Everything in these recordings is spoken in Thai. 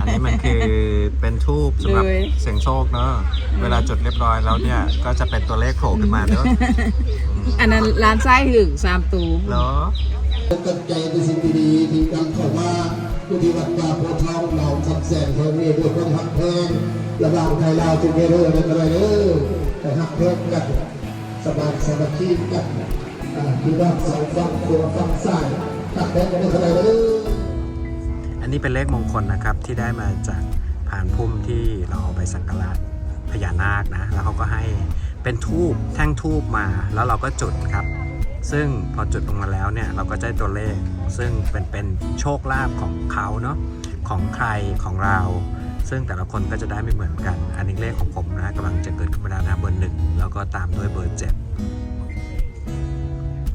อันนี้มันคือเป็นทูบสำหรับเลยเสียงโชคเนอะเวลาจุดเรียบร้อยแล้วเนี่ย ก็จะเป็นตัวเลขโผล่ขึ้นมาเนอะอันนั้นร้านไส้หึงสามตูเหรอตั้งใจในสิ่งดีๆที่ดังเข้ามาผู้ที่วัดป่าโพธิ์ทองเราคำแสนเทวีด้วยความหักเพลงระหว่างไทยลาวทุกเรื่องนั่นอะไรเด้อแต่หักเพลงกันสบายสามัคคีกันอ่าที่ด้านสองฝั่งตัวฝั่งซ้ายหักเพลงกันอะไรเด้อ อันนี้เป็นเลขมงคลนะครับที่ได้มาจากผ่านพุ่มที่เราเอาไปสักการะพญานาคนะ แล้วเขาก็ให้เป็นทูบแท่งทูบมาแล้วเราก็จุดครับ ซึ่งพอจุดลงมาแล้วเนี่ยเราก็จะได้ตัวเลข ซึ่งเป็นเป็นโชคลาภของเขาเนาะของใครของเรา ซึ่งแต่ละคนก็จะได้ไม่เหมือนกัน อันนี้เลขของผมนะกำลังจะเกิดขึ้นมาแล้วนะเบอร์หนึ่งแล้วก็ตามด้วยเบอร์เจ็ด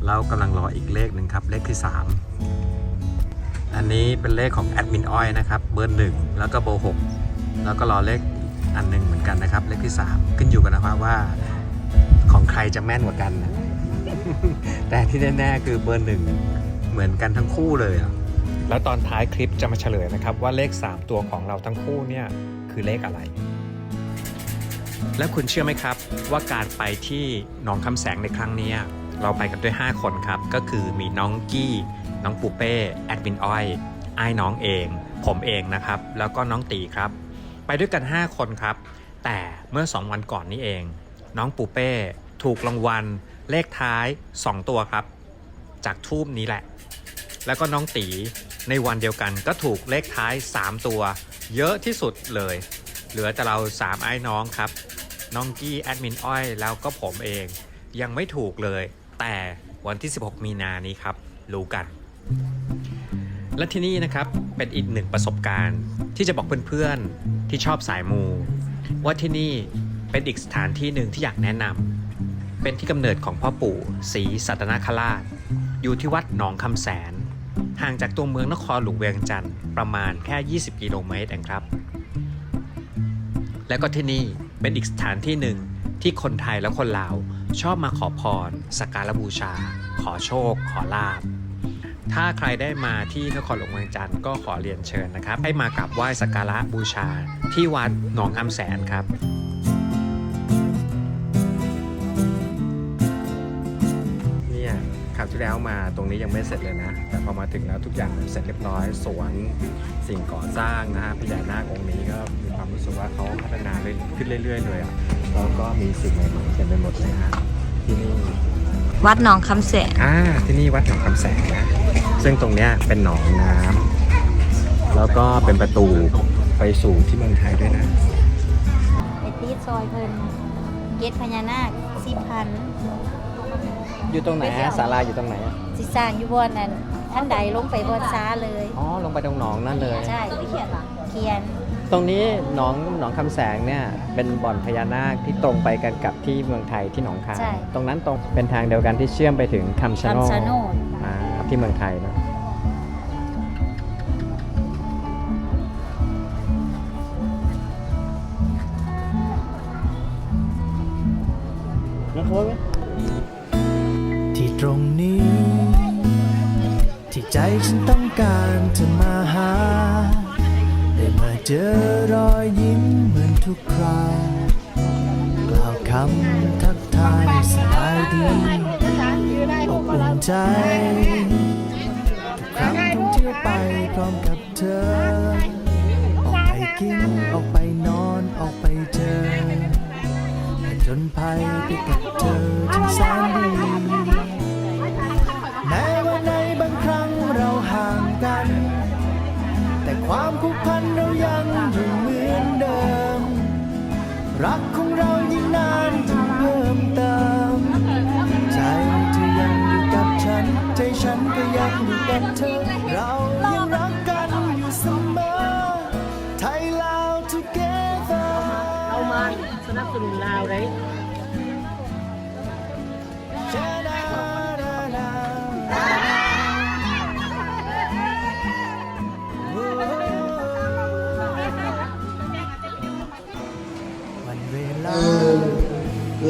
เรากำลังรออีกเลขหนึ่งครับเลขที่สาม อันนี้เป็นเลขของแอดมินอ้อยนะครับเบอร์หนึ่งแล้วก็เบอร์หกแล้วก็รอเลขอันหนึ่งเหมือนกันนะครับ เลขที่ 3 ขึ้นอยู่กันนะครับว่าของใครจะแม่นกว่ากันนะแต่ที่แน่ๆคือเบอร์หนึ่งเหมือนกันทั้งคู่เลยอะแล้วตอนท้ายคลิปจะมาเฉลยนะครับ ว่าเลข 3 ตัวของเราทั้งคู่เนี่ยคือเลขอะไร แล้วคุณเชื่อไหมครับ ว่าการไปที่หนองคำแสงในครั้งนี้เราไปกันด้วย 5 คนครับ ก็คือมีน้องกี้ น้องปูเป้ แอดมินอ้อยไอ้น้องเอง ผมเองนะครับ แล้วก็น้องตีครับ ไปด้วยกัน 5 คนครับ แต่เมื่อ 2 วันก่อนนี้เอง น้องปูเป้ถูกรางวัลเลขท้าย 2 ตัวครับ จากทูบนี้แหละ แล้วก็น้องตีในวันเดียวกันก็ถูกเลขท้าย 3 ตัว เยอะที่สุดเลย เหลือแต่เรา 3 ไอ้น้องครับ น้องกี้แอดมินอ้อยแล้วก็ผมเองยังไม่ถูกเลย แต่วันที่ 16 มีนานี้ครับ รู้กัน และที่นี่นะครับเป็นอีกหนึ่งประสบการณ์ที่จะบอกเพื่อนๆที่ชอบสายมู ว่าที่นี่เป็นอีกสถานที่หนึ่งที่อยากแนะนำเป็นที่กำเนิดของพ่อปู่ศรีสัตนคราช อยู่ที่วัดหนองคำแสน ห่างจากตัวเมืองนครหลวงเวียงจันทร์ประมาณแค่ 20 กิโลเมตรเองครับ และก็ที่นี่เป็นอีกสถานที่หนึ่งที่คนไทยและคนลาวชอบมาขอพรสักการะบูชา ขอโชค ขอลาบ ถ้าใครได้มาที่นครหลวงเวียงจันทร์ก็ขอเรียนเชิญนะครับ ให้มากราบไหว้สักการะบูชา ที่วัดหนองคำแสนครับเนี่ยคราวที่แล้วมาตรงนี้ยังไม่เสร็จเลยนะ แต่พอมาถึงแล้วทุกอย่างเสร็จเรียบร้อยสวนสิ่งก่อสร้างนะฮะพญานาคองค์นี้ก็มีความรู้สึกว่าเขาพัฒนาเรื่อยขึ้นเรื่อย ๆ เลยอะแล้วก็มีสิ่งใหม่ๆเต็มไปหมดเลยฮะที่นี่ วัดหนองคำแสนอ่าที่นี่วัดหนองคำแสงนะซึ่งตรงเนี้ยเป็นหนองน้ำแล้วก็เป็นประตูไปสู่ที่เมืองไทยด้วยนะไปตีซอยเพิ่นเกตพญานาคสิพันอยู่ตรงไหนฮะศาลาอยู่ตรงไหนอะสิสร้างอยู่บอนนั้นท่านใดลงไปบอนซ้าเลย อ๋อ ลงไปตรงหนองนั่นเลย ใช่เขียนหรอเขียน ตรงนี้หนองหนองคำแสงเนี่ยเป็นบ่อนพญานาคที่ตรงไปกันกับที่เมืองไทยที่หนองคายใช่ ตรงนั้นตรงเป็นทางเดียวกันที่เชื่อมไปถึงคำชะโนดคำชะโนดอ่าที่เมืองไทยเนอะแล้วโค้ดที่ตรงนี้ ที่ใจฉันต้องการจะมาหาได้มา เจอรอยยิ้มเหมือนทุกคราวกล่าวคำทักทายสบายดีอบอุ่นใจทุกครั้งท่องเที่ยวไปพร้อมกับเธอ ออกไปกินออกไปนอนออกไปเจอจนภัยไปกับเธอที่แสนดี ความผูกพันเรายังอยู่เหมือนเดิม รักของเรายิ่งนานยิ่งเพิ่มเติม ใจเธอยังอยู่กับฉัน ใจฉันก็ยังอยู่กับเธอ เรายังรักกันอยู่เสมอ ไทยลาว together เอามาสนับสนุนลาวได้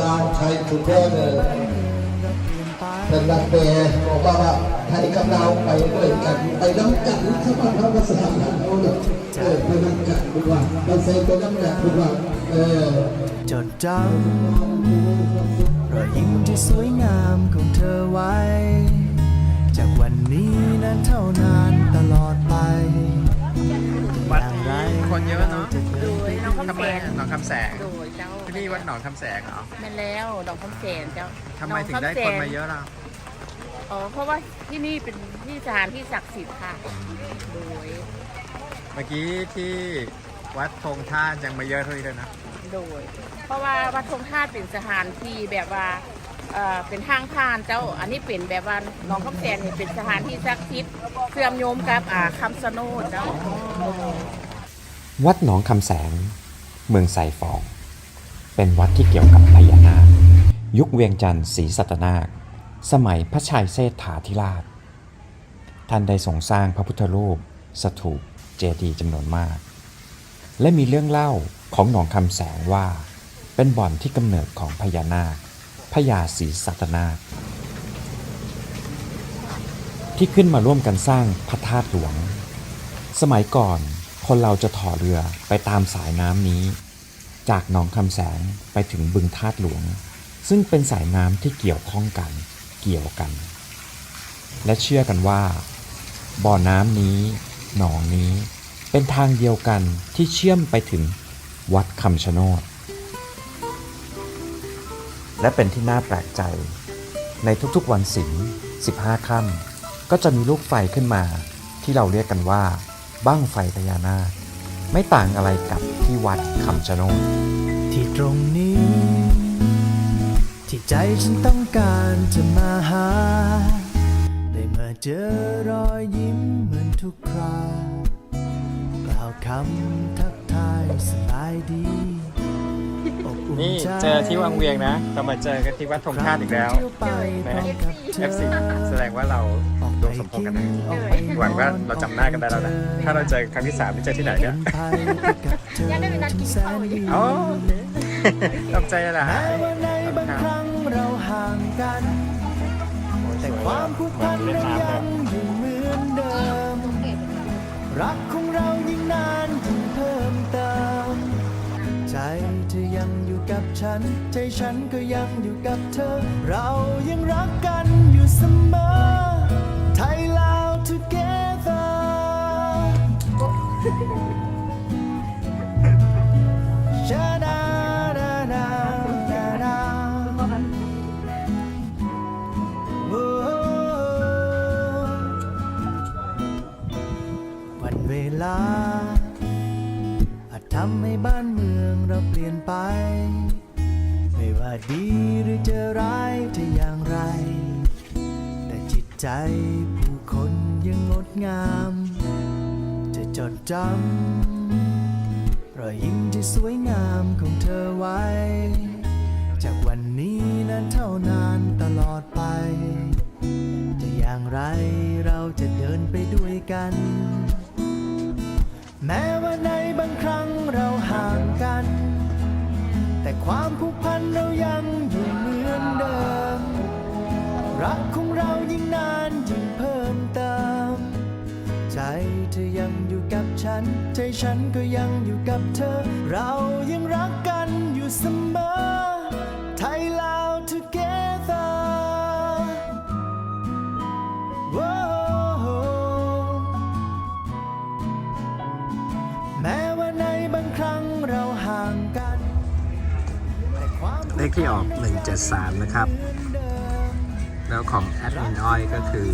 ลาวไทยทุกเรื่องเลยเป็นรักแปรบอกว่าไทยกับเราวไปด้วยกันไปน้ำกันสมัครธรรมศาสตร์แบบเออไปน้ำกันดีกว่าเราใส่ไปน้ำกันดีกว่าเออจดจำรอยยิ้มที่สวยงามของเธอไว้ จากวันนี้นั้นเท่านานตลอดไปวัดอย่างไรนี้คนเยอะเนาะโดยน้องคำทำแสไมงหนองคำแสงโดยเจ้า ที่นี่วัดหนองคำแสงเหรอแม่นแล้วดอกคำแสงเจ้าทำไมถึงได้คนมาเยอะล่ะอ๋อเพราะว่าที่นี่เป็นที่สถานที่ศักดิ์สิทธิ์ค่ะโดยเมื่อกี้ที่วัดธงท่ายังมาเยอะเท่านี้เลยนะโดย เพราะว่าวัดธงธาตุเป็นสถานที่แบบว่าเอ่อเป็นทางผ่านเจ้าอันนี้เป็นแบบว่าหน้องคำแสนนี่เป็นสถานที่ศักดิ์สิทธิ์เสื่อมโยมกับอ่าคำสะโนดเจ้า วัดหนองคำแสง เมืองไซฟอง เป็นวัดที่เกี่ยวกับพญานาค ยุคเวียงจันทร์ศรีสัตนาค สมัยพระชัยเศรษฐาธิราช ท่านได้ทรงสร้างพระพุทธรูป สถูปเจดีย์จำนวนมาก และมีเรื่องเล่าของหนองคำแสงว่า เป็นบ่อนที่กำเนิดของพญานาคพญาศรีสัตนาค ที่ขึ้นมาร่วมกันสร้างพระธาตุหลวง สมัยก่อนคนเราจะถ่อเรือไปตามสายน้ำนี้ จากหนองคำแสงไปถึงบึงธาตุหลวง ซึ่งเป็นสายน้ำที่เกี่ยวข้องกัน เกี่ยวกัน และเชื่อกันว่า บ่อน้ำนี้ หนองนี้เป็นทางเดียวกันที่เชื่อมไปถึงวัดคำชะโนด และเป็นที่น่าแปลกใจ ในทุกๆวันศิล15ค่ำก็จะมีลูกไฟขึ้นมา ที่เราเรียกกันว่า บ้างไฟพญานาคไม่ต่างอะไรกับที่วัดคำชะโนด ที่ตรงนี้ ที่ใจฉันต้องการจะมาหา ได้มาเจอรอยยิ้มเหมือนทุกคราวกล่าวคำทักทายสบายดีอบอุ่นนี่ใจเจอที่วังเวียงนะ เรามาเจอกันที่วัดธงธาตุอีกแล้วเที่ยวไปพร้อมกับเธอ FC แสดงว่าเราดวงสมพงษ์กันนะหวังว่าเราจำหน้ากันได้แล้วนะ ถ้าเราเจอครั้งที่สามนี่เจอที่ไหนเนี่ยอยากได้เป็นนัดกินข้าวอ๋อ ตกใจละแม้ว่าในบางครั้งเราห่างกัน แต่ความผูกพันเรายังอยู่เหมือนเดิม รักของเรายิ่งนานยิ่งเพิ่มเติม ใจเธอยังอยู่กับฉัน ใจฉันก็ยังอยู่กับเธอ เรายังรักกันอยู่เสมอ ไทยำให้บ้านเมืองเราเปลี่ยนไป ไม่ว่าดีหรือจะร้ายจะอย่างไร แต่จิตใจผู้คนยังงดงาม จะจดจำรอยยิ้มที่สวยงามของเธอไว้ จากวันนี้นั้นเท่านานตลอดไป จะอย่างไรเราจะเดินไปด้วยกัน แม้ว่าในบางครั้งเราห่างกัน แต่ความผูกพันเรายังอยู่เหมือนเดิม รักของเรายิ่งนานยิ่งเพิ่มเติม ใจเธอยังอยู่กับฉัน ใจฉันก็ยังอยู่กับเธอ เรายังรักกันอยู่เสมอ เลขที่ออก 173 นะครับ แล้วของแอดมินอ้อยก็คือ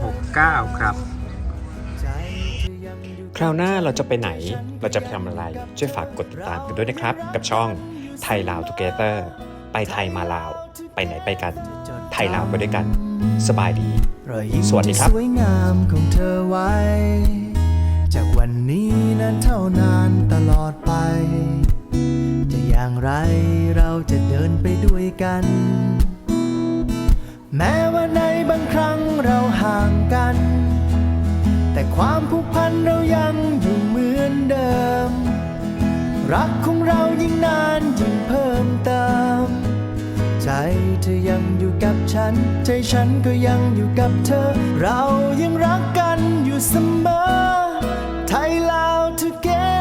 169 ครับ คราวหน้าเราจะไปไหน เราจะไปทำอะไร ช่วยฝากกดติดตามกันด้วยนะครับ กับช่องไทยลาวทูเกเตอร์ ไปไทยมาลาว ไปไหนไปกัน ไทยลาวไปด้วยกัน สบายดีรอยยิ้มสวัสดีที่ครับสวยงามของเธอไว้ จากวันนี้นั้นเท่านานตลอดไปจะ อย่างไรเราจะเดินไปด้วยกัน แม้ว่าในบางครั้งเราห่างกัน แต่ความผูกพันเรายังอยู่เหมือนเดิม รักของเรายิ่งนานยิ่งเพิ่มเติม ใจเธอยังอยู่กับฉัน ใจฉันก็ยังอยู่กับเธอ เรายังรักกันอยู่เสมอ ไทยลาว together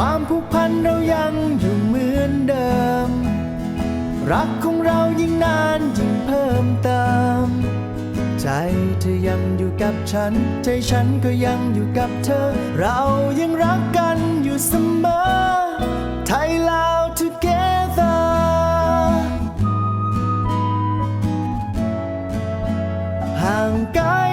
ความผูกพันเรายังอยู่เหมือนเดิม รักของเรายิ่งนานยิ่งเพิ่มเติม ใจเธอยังอยู่กับฉัน ใจฉันก็ยังอยู่กับเธอ เรายังรักกันอยู่เสมอ ไทยลาว together ห่างไกล